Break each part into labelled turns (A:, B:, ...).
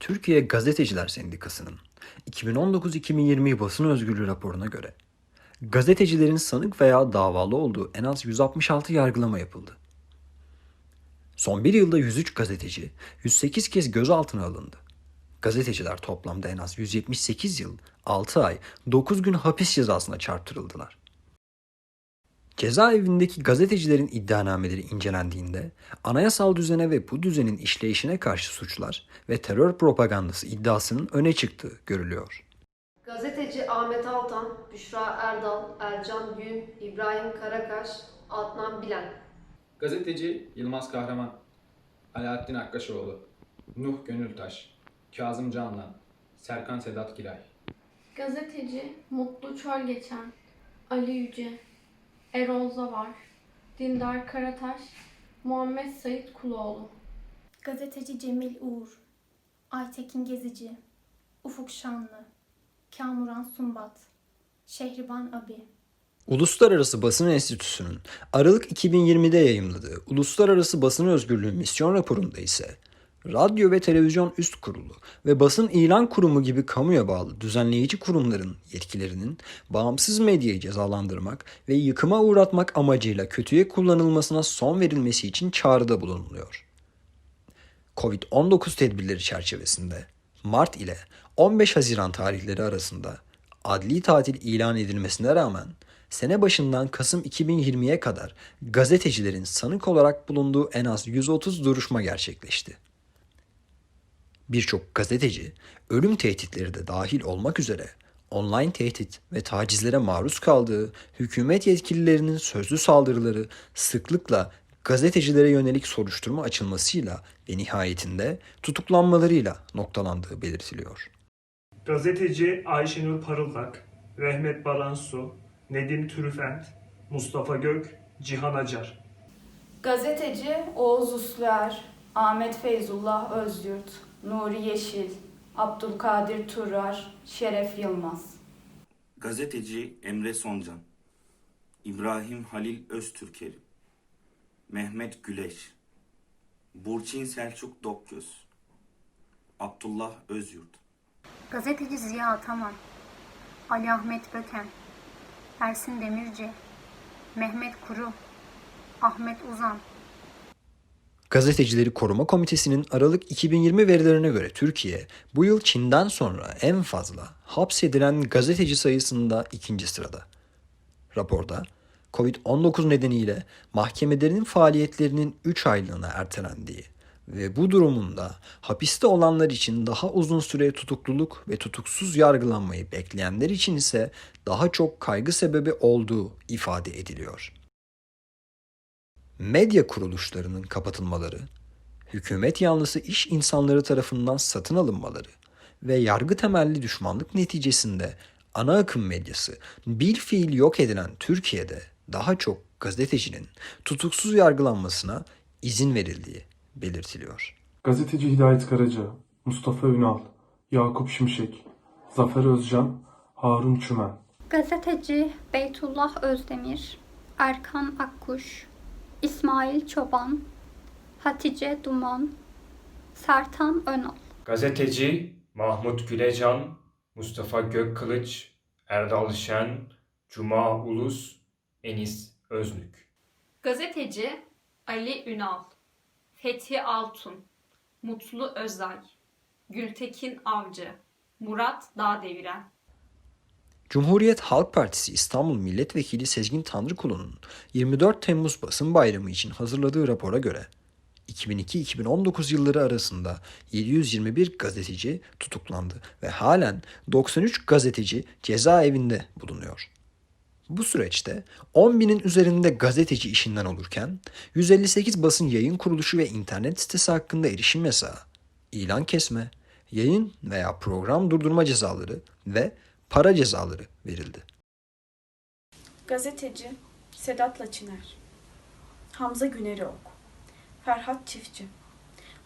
A: Türkiye Gazeteciler Sendikası'nın 2019-2020 basın özgürlüğü raporuna göre gazetecilerin sanık veya davalı olduğu en az 166 yargılama yapıldı. Son bir yılda 103 gazeteci 108 kez gözaltına alındı. Gazeteciler toplamda en az 178 yıl, 6 ay, 9 gün hapis cezasına çarptırıldılar. Cezaevindeki gazetecilerin iddianameleri incelendiğinde anayasal düzene ve bu düzenin işleyişine karşı suçlar ve terör propagandası iddiasının öne çıktığı görülüyor.
B: Gazeteci Ahmet Altan, Büşra Erdal, Ercan Gün, İbrahim Karakaş, Adnan Bilen.
C: Gazeteci Yılmaz Kahraman, Alaaddin Akkaşoğlu, Nuh Gönültaş, Kazım Canlan, Serkan Sedat Giray.
D: Gazeteci Mutlu Çölgeçen, Ali Yüce, Erol Zavar, Dindar Karataş, Muhammed Sait Kuloğlu.
E: Gazeteci Cemil Uğur, Aytekin Gezici, Ufuk Şanlı, Kamuran Sumbat, Şehriban Abi.
A: Uluslararası Basın Enstitüsü'nün Aralık 2020'de yayımladığı Uluslararası Basın Özgürlüğü Misyon raporunda ise Radyo ve Televizyon Üst Kurulu ve Basın İlan Kurumu gibi kamuya bağlı düzenleyici kurumların yetkilerinin bağımsız medyayı cezalandırmak ve yıkıma uğratmak amacıyla kötüye kullanılmasına son verilmesi için çağrıda bulunuluyor. Covid-19 tedbirleri çerçevesinde Mart ile 15 Haziran tarihleri arasında adli tatil ilan edilmesine rağmen sene başından Kasım 2020'ye kadar gazetecilerin sanık olarak bulunduğu en az 130 duruşma gerçekleşti. Birçok gazeteci ölüm tehditleri de dahil olmak üzere online tehdit ve tacizlere maruz kaldığı hükümet yetkililerinin sözlü saldırıları sıklıkla gazetecilere yönelik soruşturma açılmasıyla ve nihayetinde tutuklanmalarıyla noktalandığı belirtiliyor.
F: Gazeteci Ayşenur Parıldak, Rehmet Baransu, Nedim Türüfent, Mustafa Gök, Cihan Acar.
G: Gazeteci Oğuz Usluer, Ahmet Feyzullah Özyurt, Nuri Yeşil, Abdülkadir Turar, Şeref Yılmaz.
H: Gazeteci Emre Soncan, İbrahim Halil Öztürkeli, Mehmet Güleş, Burçin Selçuk Dokgöz, Abdullah Özyurt.
I: Gazeteci Ziya Ataman, Ali Ahmet Böken, Ersin Demirci, Mehmet Kuru, Ahmet Uzan,
A: Gazetecileri Koruma Komitesi'nin Aralık 2020 verilerine göre Türkiye bu yıl Çin'den sonra en fazla hapsedilen gazeteci sayısında ikinci sırada. Raporda Covid-19 nedeniyle mahkemelerin faaliyetlerinin 3 aylığına ertelendiği ve bu durumunda hapiste olanlar için daha uzun süre tutukluluk ve tutuksuz yargılanmayı bekleyenler için ise daha çok kaygı sebebi olduğu ifade ediliyor medya kuruluşlarının kapatılmaları, hükümet yanlısı iş insanları tarafından satın alınmaları ve yargı temelli düşmanlık neticesinde ana akım medyası bir fiil yok edilen Türkiye'de daha çok gazetecinin tutuksuz yargılanmasına izin verildiği belirtiliyor.
J: Gazeteci Hidayet Karaca, Mustafa Ünal, Yakup Şimşek, Zafer Özcan, Harun Çümen.
K: Gazeteci Beytullah Özdemir, Erkan Akkuş, İsmail Çoban, Hatice Duman, Sertan Önal.
L: Gazeteci Mahmut Gülecan, Mustafa Gökkılıç, Erdal Şen, Cuma Ulus, Enis Öznük.
M: Gazeteci Ali Ünal, Fethi Altun, Mutlu Özay, Gültekin Avcı, Murat Dağdeviren.
A: Cumhuriyet Halk Partisi İstanbul Milletvekili Sezgin Tanrıkulu'nun 24 Temmuz Basın Bayramı için hazırladığı rapora göre 2002-2019 yılları arasında 721 gazeteci tutuklandı ve halen 93 gazeteci cezaevinde bulunuyor. Bu süreçte 10 binin üzerinde gazeteci işinden olurken 158 basın yayın kuruluşu ve internet sitesi hakkında erişim yasağı, ilan kesme, yayın veya program durdurma cezaları ve para cezaları verildi.
N: Gazeteci Sedat Laçiner, Hamza Günerok, Ferhat Çiftçi,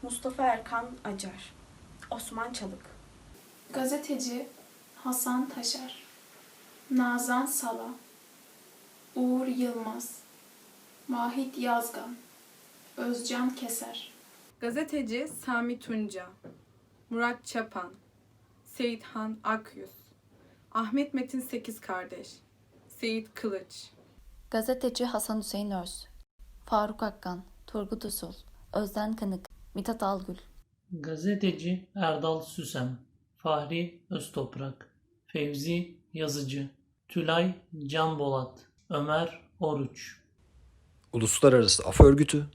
N: Mustafa Erkan Acar, Osman Çalık.
D: Gazeteci Hasan Taşar, Nazan Sala, Uğur Yılmaz, Mahit Yazgan, Özcan Keser.
O: Gazeteci Sami Tunca, Murat Çapan, Seyithan Akyüz, Ahmet Metin Sekiz Kardeş, Seyit Kılıç,
P: Gazeteci Hasan Hüseyin Öz, Faruk Akkan, Turgut Usul, Özden Kınık, Mithat Algül.
Q: Gazeteci Erdal Süsem, Fahri Öztoprak, Fevzi Yazıcı, Tülay Canbolat, Ömer Oruç.
A: Uluslararası Af Örgütü,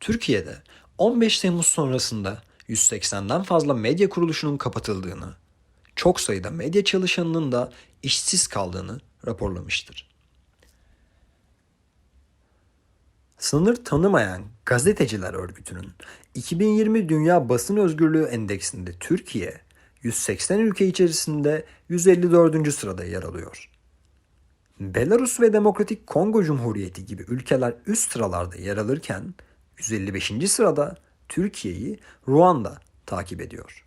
A: Türkiye'de 15 Temmuz sonrasında 180'den fazla medya kuruluşunun kapatıldığını, çok sayıda medya çalışanının da işsiz kaldığını raporlamıştır. Sınır tanımayan Gazeteciler Örgütü'nün 2020 Dünya Basın Özgürlüğü Endeksinde Türkiye 180 ülke içerisinde 154. sırada yer alıyor. Belarus ve Demokratik Kongo Cumhuriyeti gibi ülkeler üst sıralarda yer alırken 155. sırada Türkiye'yi Ruanda takip ediyor.